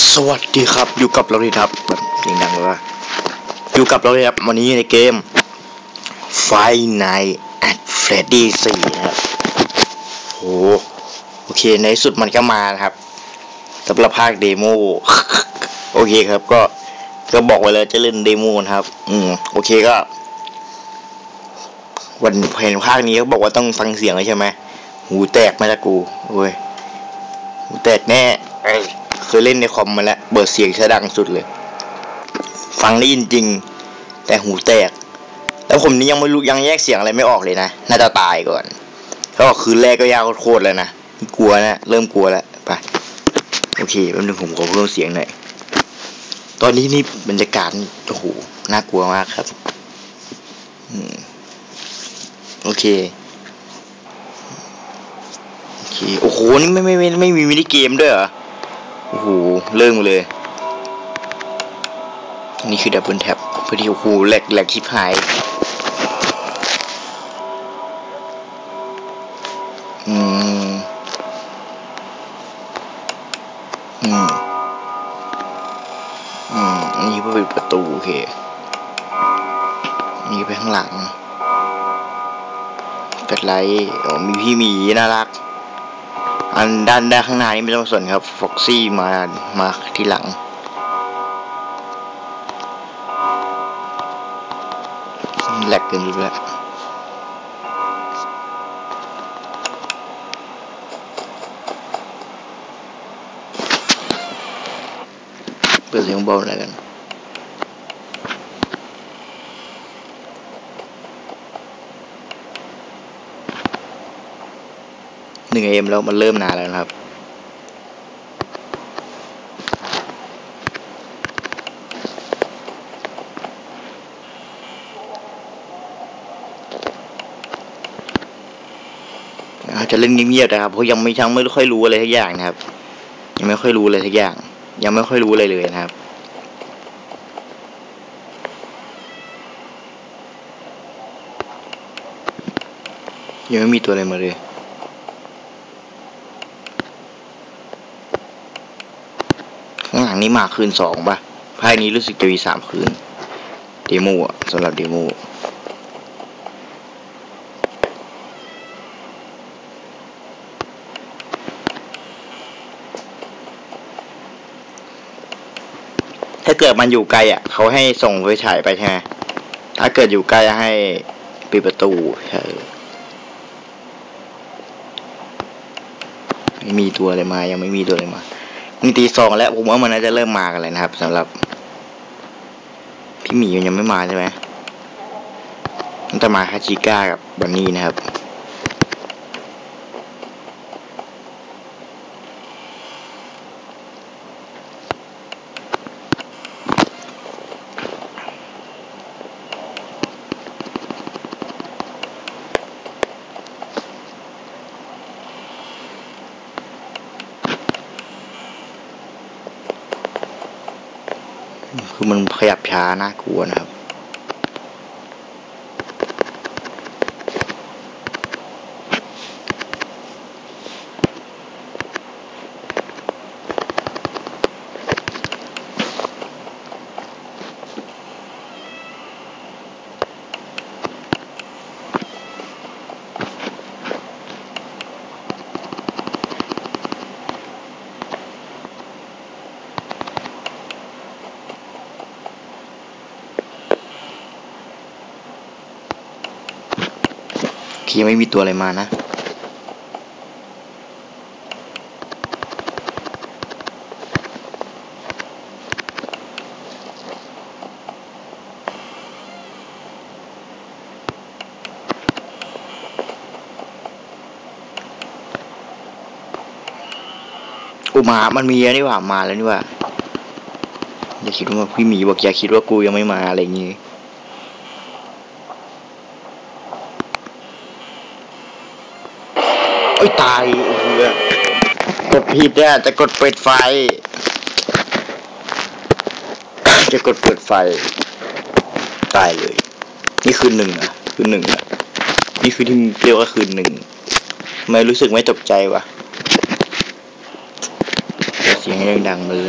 สวัสดีครับ อยู่กับเราเลยครับเสียงดังเลยว่าอยู่กับเราเลยครับ วันนี้ในเกม Five Nights at Freddy 4นะครับโหโอเค ในสุดมันก็มานะครับสำหรับภาคเดโมโอเคครับ ก็ก็บอกไว้เลยจะเล่นเดโมนะครับ อืมโอเคก็ วันเห็นภาคนี้เขาบอกว่าต้องฟังเสียงเลยใช่ไหมหูแตกมาจากกูโอ้ยหูแตกแน่ เคยเล่นในคอมมาแล้วเบิดเสียงซะดังสุดเลย ฟังได้ยินจริง แต่หูแตก แล้วผมนี่ยังไม่รู้ยังแยกเสียงอะไรไม่ออกเลยนะน่าจะตายก่อนก็คืนแรกก็ยากโคตรๆแล้วนะกลัวนะเริ่มกลัวแล้วไปโอเคแป๊บนึงผมขอเพิ่มเสียงหน่อยตอนนี้นี่บรรยากาศโอ้โหน่ากลัวมากครับอืมโอเคโอเคโอ้โหนี่ไม่ไม่ไม่ไม่มีมินิเกมด้วยเหรอ โอ้โหเริ่มเลย นี่คือดับเบิลแท็บพอดีโอ้โหแหลกแหลกชิบหาย อืม อืม อืม นี่เพื่อปิดประตู โอเค นี่ไปข้างหลังกดไลค์อ๋อมีพี่หมีน่ารัก อันด้านด้านข้างหน้านี่ไม่ต้องสนครับฟ็อกซี่มามาทีหลัง แหลกเกินไปแล้วเปิดเสียงเบาหน่อยกัน หนึ่งเอ็มแล้วมันเริ่มนานแล้วนะครับจจะเล่นเงียบๆนะครับเพราะยังไม่ยังไม่ค่อยรู้อะไรทุกอย่างนะครับ ยังไม่ค่อยรู้อะไรทุกอย่าง ยังไม่ค่อยรู้อะไรเลยนะครับยังไม่มีตัวอะไรมาเลย ข้างหลัง นี้มาคืนสองป่ะภายนี้รู้สึกจะมีสามคืน เดโมอะสำหรับเดโมถ้าเกิดมันอยู่ไกลอะ เขาให้ส่งไฟฉายไปใช่ไหมถ้าเกิดอยู่ใกล้ให้ปิดประตูใช่ไม่มีตัวอะไรมา ยังไม่มีตัวอะไรมา นี่ตีสองแล้วผมว่ามันน่าจะเริ่มมากันเลยนะครับสำหรับ พี่หมีมันยังไม่มาใช่ไหมมันจะมาคาชิก้ากับบันนี่นะครับ คือมันขยับช้าน่ากลัวนะครับ ที่ยังไม่มีตัวอะไรมานะ อุมา มันมีแล้วนี่หว่า มาแล้วนี่หว่า อย่าคิดว่าพี่หมีบอกอย่าคิดว่ากูยังไม่มาอะไรอย่างงี้ อ้ยตายกดผิดเนี่ยจะกดเปิดไฟ จะกดเปิดไฟ ตายเลย นี่คือหนึ่งอะ คือหนึ่งอะ นี่คือที่เรียกว่าคือหนึ่งไม่รู้สึกไม่ตกใจวะเสียงให้ดังๆเลย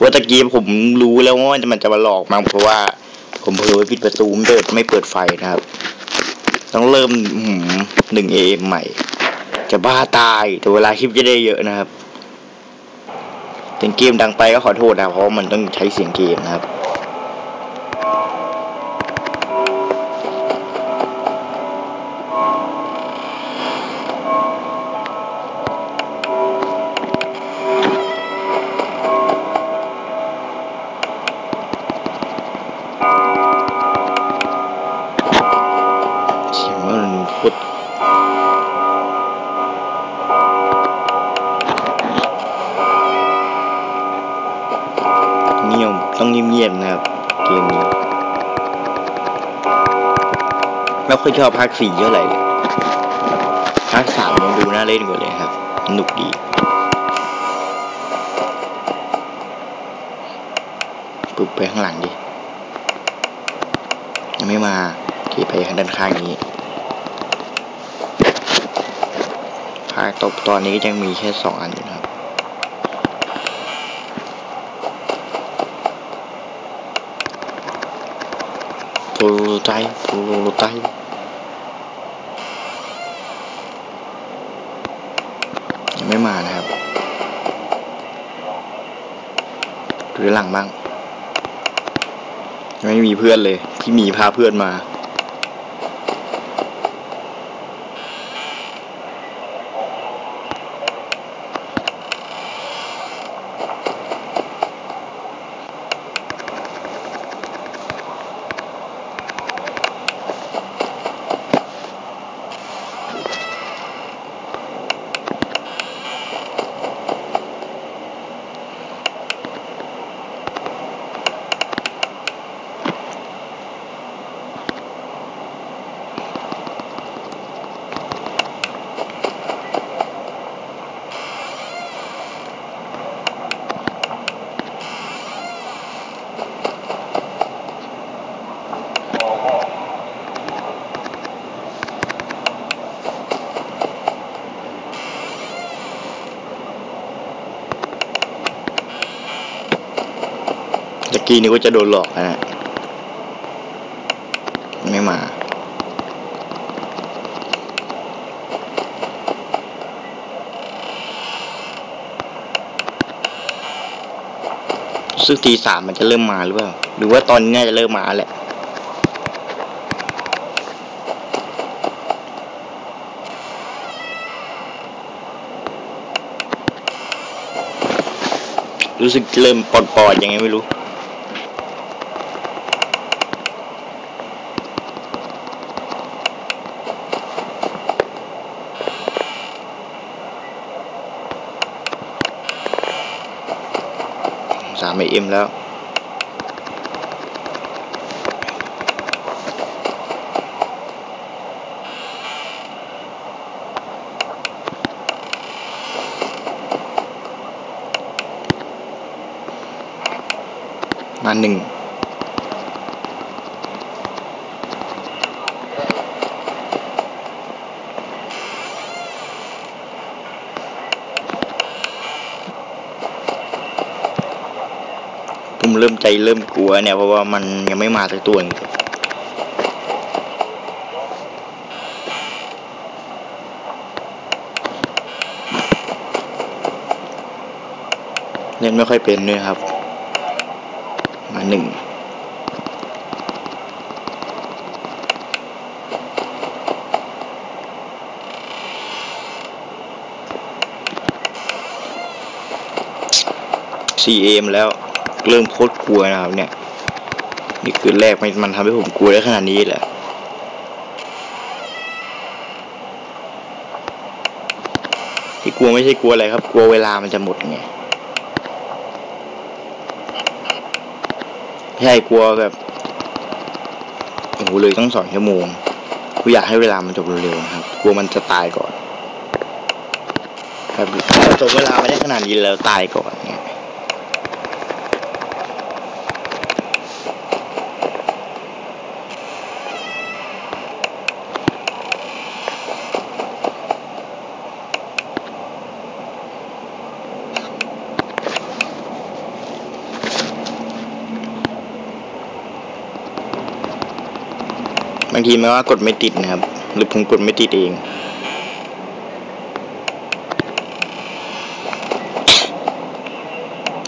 ว่าะตะกี้ผมรู้แล้วว่ามันจะมาหลอกมาเพราะว่า ผมเผลอปปิดประตูไม่เปิดไม่เปิดไฟนะครับ ต้องเริ่มหนึ่งเอใหม่ จะบ้าตาย แต่เวลาคลิปจะได้เยอะนะครับเสียงเกมดังไปก็ขอโทษนะเพราะมันต้องใช้เสียงเกมนะครับ ยบๆนะครับ เกมนี้ไม่ค่อยชอบภาคสี่เท่าไหร่เลยภาคสามยังดูน่าเล่นกว่าเลยครับสนุกดีปุ๊บไปข้างหลังดิยังไม่มาโอเคไปทางด้านข้างนี้ภาคตบตอนนี้ก็ยังมีแค่สองอันอยู่นะ ครับโปรไตยังไม่มานะครับดูด้านหลังบ้าง ไม่มีเพื่อนเลย พี่มีพาเพื่อนมา กี้นี่ก็จะโดนหลอกนะไม่มา ซึ่งตีสามมันจะเริ่มมาหรือเปล่า หรือว่าตอนนี้จะเริ่มมาแหละรู้สึกเริ่มปอดๆยังไงไม่รู้ สามเอ็มแล้ว มาหนึ่ง ผมเริ่ม ใจเริ่มกลัวเนี่ยเพราะว่ามันยังไม่มาสักตัวหนึงเล่นไม่ค่อยเป็นด้วยครับ มาหนึ่ง 4M แล้ว เริ่มโคตรกลัวนะครับ เนี่ย นี่คือแรกมันมันทำให้ผมกลัวได้ขนาดนี้แหละที่กลัวไม่ใช่กลัวอะไรครับ กลัวเวลามันจะหมดไงใช่กลัวแบบโอ้โหเลยต้องสองชั่วโมงกูอยากให้เวลามันจบเร็วๆนะครับ กลัวมันจะตายก่อนครับจบเวลาไม่ได้ขนาดนี้แล้วตายก่อนเนี่ บางทีมันว่ากดไม่ติดนะครับ หรือผมกดไม่ติดเอง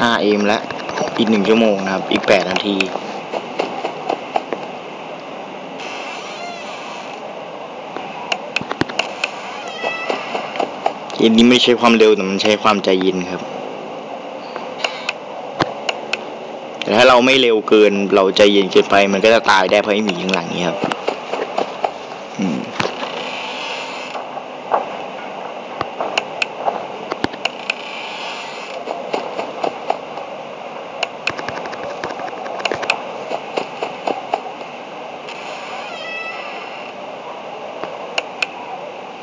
ห้าเอมแล้ว อีกหนึ่งชั่วโมงนะครับ อีกแปดนาทีเกมนี้ไม่ใช่ความเร็วแต่มันใช้ความใจเย็นครับ แต่ถ้าเราไม่เร็วเกินเราใจเย็นเกินไป มันก็จะตายได้เพราะไอหมีข้างหลังนี้ครับ อืม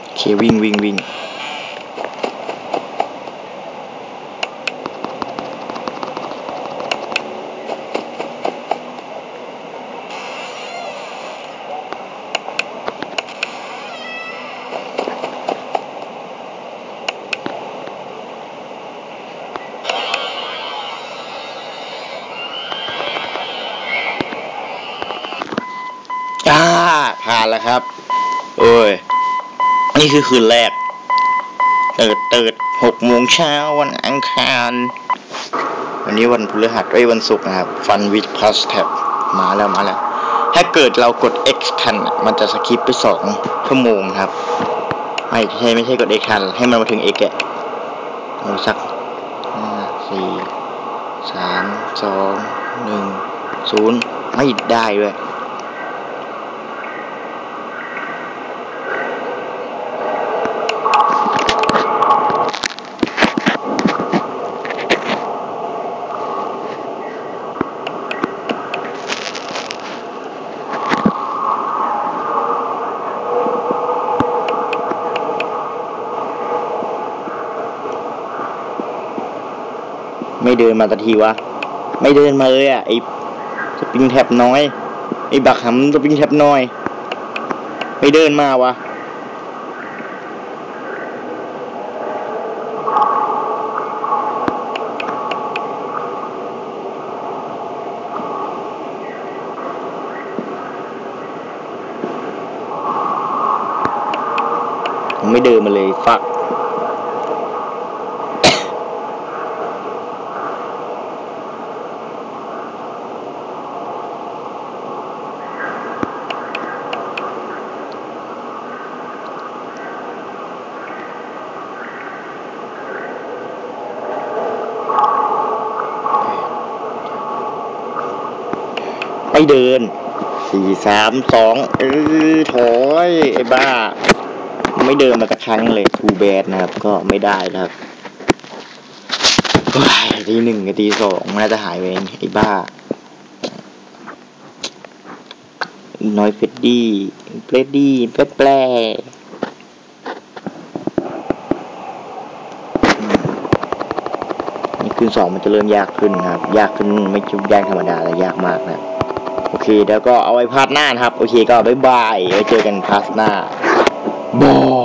โอเค วิ่งวิ่งวิ่งอ่าผ่านแล้วครับ โอ้ย นี่คือคืนแรกเติดเติดหกโมงเช้าวันอังคาร วันนี้วันพฤหัสไอ้วันศุกร์นะครับ ฟันวิดพลัสแท็บมาแล้วมาแล้ว ถ้าเกิดเรากด X ทัน มันจะสคิปไปสองชั่วโมงครับ ไม่ใช่ไม่ใช่กด X ทัน ให้มันมาถึง X อะเอาสักห้าสี่สามสองหนึ่งศูนย์ไม่ได้ด้วย เดินมาตะทีวะ ไม่เดินมาเลยอะไอ้สปริงแท็บน้อย ไอ้บักหำสปริงแท็บน้อย ไม่เดินมาวะ ไม่เดินสี่สามสองเออถอยไอ้บ้า ไม่เดินมาสักครั้งเลยทูแบดนะครับ ก็ไม่ได้นะครับว้ายทีหนึ่งกับทีสองน่าจะหายไปเองไอ้บ้า น้อยเฟดดี้เฟดดี้แปรแปรอืมนี่คืนสองมันจะเริ่มยากขึ้นครับ ยากขึ้นไม่ใช่ยากธรรมดาแต่ยากมากนะครับ โอเคแล้วก็เอาไว้พาร์ทหน้านะครับ โอเคก็บ๊ายบายไว้เจอกันพาร์ทหน้าบาย